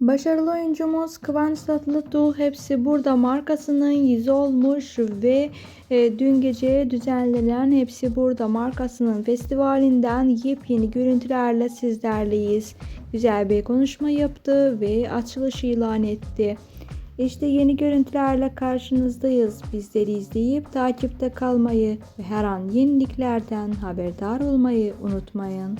Başarılı oyuncumuz Kıvanç Tatlıtuğ hepsi burada markasının yüzü olmuş ve e, dün gece düzenlenen hepsi burada markasının festivalinden yepyeni görüntülerle sizlerleyiz. Güzel bir konuşma yaptı ve açılışı ilan etti. İşte yeni görüntülerle karşınızdayız. Bizleri izleyip takipte kalmayı ve her an yeniliklerden haberdar olmayı unutmayın.